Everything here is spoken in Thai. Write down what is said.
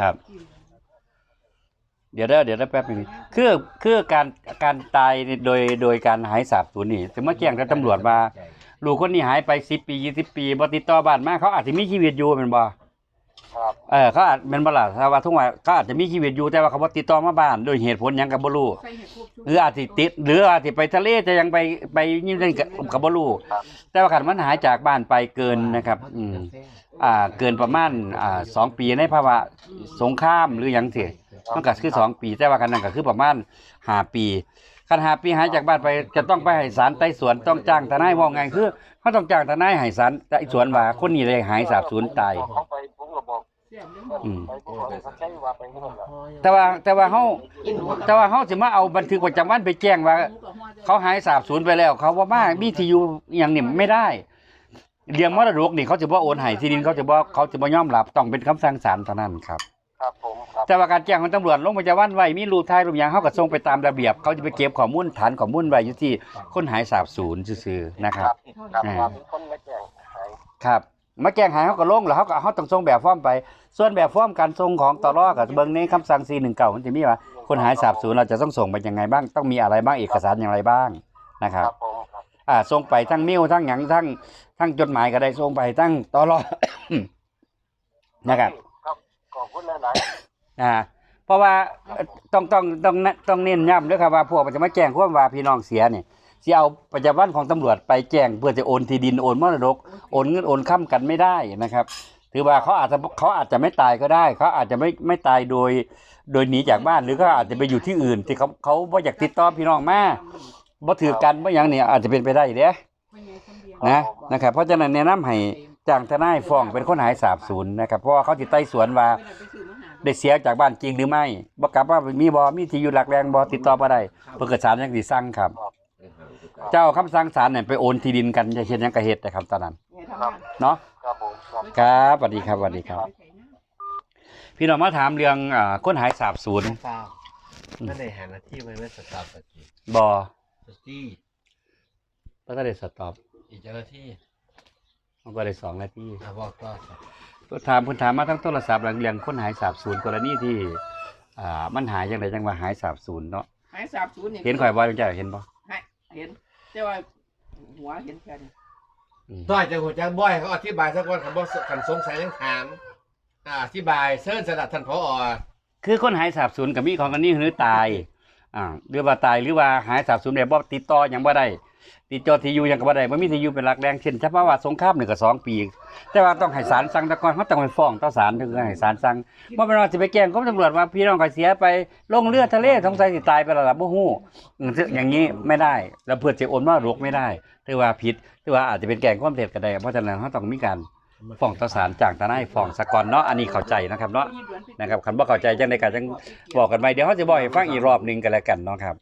ครับ เดี๋ยวได้เดี๋ยวได้แป๊บหนึงคือคือการการตายนี่โดยโดยการหายสาบสูญนี่ถึงมาแจ้งกับตำรวจว่าลูกคนนี้หายไปสิบปียี่สิบปีบ่ติดต่อบ้านมาเขาอาจจะมีชีวิตอยู่แม่นบ่ ครับ เออเขาอาจแม่นบ่ล่ะถ้าว่าทุกว่าเขาอาจจะมีชีวิตอยู่แต่ว่าเขาบ่ติดต่อมาบ้านโดยเหตุผลหยังก็บ่รู้ใส่ให้ครบชุดหรืออาจสิติด หรืออาจสิไปทะเลจะยังไปไปยิ่งเล่นกับกับบ่รู้แต่ว่าคันมันหายจากบ้านไปเกินนะครับ อืม อ่าเกินประมาณอ่าสองปีในภาวะสงครามหรือหยังสิมันก็คือสองปีแต่ว่ากันนั้นก็คือประมาณห้าปีคันห้าปีหายจากบ้านไปจะต้องไปให้ศาลไต่สวนต้องจ้างทนายว่าไงคือเขาต้องจ้างทนายให้ศาลไต่สวนว่าคนนี้เลยหายสาบสูญตาย เขาไป องอืมไปผมก็เขาใช้ว่าไปเรื่องละแต่ว่าแต่ว่าเขาแต่ว่าเขาสิมาเอาบันทึกประจำวันไปแจ้งว่า เขาหายสาบสูญไปแล้ว เขาว่ามามีที่อยู่อหย่างนี่ไม่ได้เรียงมรดกนี่เขาจะบ่โอนให้ที่ดินเขาจะบ่เขาจะบ่ยอมรับต้องเป็นคำสั่งศาลเท่านั้นครับ ครับผมครับแต่ว่าการแจ้งของตำรวจลงประจำวันไว้มีรูปถ่ายรูปหยังเขาก็ส่งไปตามระเบียบ เขาจะไปเก็บข้อมูลฐานข้อมูลไว้อยู่ที่คนหายสาบสูญซื่อๆนะคครัรับบครับอ่าว่ามีคนมาแจ้งหายครับ มาแจ้งหายเขาก็ลงแล้วเขาก็เขาต้องส่งแบบฟอร์มไป ส่วนแบบฟอร์มการส่งของตลอกับเบิ่งในคำสั่ง419มันจะมีว่าคนหายสาบสูญเราจะต้องส่งไปยังไงบ้าง ต้องมีอะไรบ้างเอกสารอย่างไรบ้างนะครับครับผมครับอ่าส่งไปทั้งเมลทั้งหยังทั้งทั้งจดหมายก็ได้ส่งไปทั้งตลอนะครับครับขอบคุณหลายอ่าเพราะว่าเอ่อต้องต้องต้องเน้นต้องเน้นย้ำด้วยครับว่าพวกมันจะมาแจ้งความว่าพี่น้องเสียเนี่ย สิเอาประจำวันของตำรวจไปแจ้งเพื่อจะโอนที่ดินโอนมรดกโอนเงินโอนค้ำกันไม่ได้นะครับถือว่าเขาอาจจะเขาอาจจะไม่ตายก็ได้ เขาอาจจะไม่ไม่ตายโดย โดยหนีจากบ้านหรือเขาอาจจะไปอยู่ที่อื่น ที่เขาเขาบ่อยากติดต่อพี่น้องมาบ่ถือกันบ่หยังเนี่ยอาจจะเป็นไปได้เด้นะนะครับ เพราะฉะนั้นแนะนำให้จ้างทนายฟ้องเป็นคนหายสาบสูญนะครับ เพราะว่าเขาติไต่สวนว่าได้เสียจากบ้านจริงหรือไม่บ่กลับว่ามีบ่มีที่อยู่หลักแรงบ่ติดต่อบ่ได้เพิ่นก็ศาลยังสิสั่งครับ เจ้าคำสั่งศาลเนี่ยไปโอนที่ดินกันจะเฮ็ดหยังก็เฮ็ดนะครับตอนนั้นเนาะๆครับผมครับ ครับสวัสดีครับสวัสดีครับ พี่น้องมาถามเรื่องอ่าคนหายสาบสูญทราบไม่ได้หาหน้าที่ไว้ไม่สตาร์ททีบ่สตี้บ่ทันได้สต็อปอีกเจ้าหน้าที่มันก็ได้สองนาทีอะบอกต่อครับเพิ่นถามเพิ่นถามมาทั้งโทรศัพท์เรื่องเรื่องคนหายสาบสูญกรณีที่อ่ามันหายจังไดจังว่าหายสาบสูญเนาะหายสาบสูญเห็นข่อยบ่จังจ้ะเห็นบ่เห็น แต่ว่าหัวเห็นแค่นี้อืมต่อยจากหัวจังบ่อยเขาอธิบายสักวันคำว่าขันสงสัยยังถามอ่าอธิบายเชิญสดับท่านพอคือคนหายสาบสูญก็มีของอันนี้หรือตายอ่าหรือว่าตายหรือว่าหายสาบสูญแบบบ่ติดต่อหยังบ่ได้ ติดต่อทีอยู่หยังก็บ่ได้บ่มีทีอยู่เป็นหลักแรงเช่นเฉพาะว่าสงครามนี่งก็สองปี แต่ว่าต้องให้ศาลสั่งตะกอนเขาต้องไปฟ้องต่อศาลถึงจะให้ศาลสั่งบ่แม่นว่าสิไปแกล้งกรมตำรวจว่าพี่น้องก็เสียไปลงเรือทะเลสงสัยสิตายไปแล้วล่ะบ่ฮู้อืมซึ่งอย่างนี้ไม่ได้ แล้วเพื่อจะโอนมรดกไม่ได้ถือว่าผิดถือว่าอาจจะเป็นแกล้งความเท็จก็ได้เพราะฉะนั้นเขาต้องมีการฟ้องต่อศาลจางทนายฟ้องสะกอนเนาะอันนี้เข้าใจนะครับเนาะนะครับคันบ่เข้าใจจังได๋ก็จังบอกกันไปเดี๋ยวเขาจะบอกให้ฟังอีกรอบหนึงก็แล้วกันเนาะครับ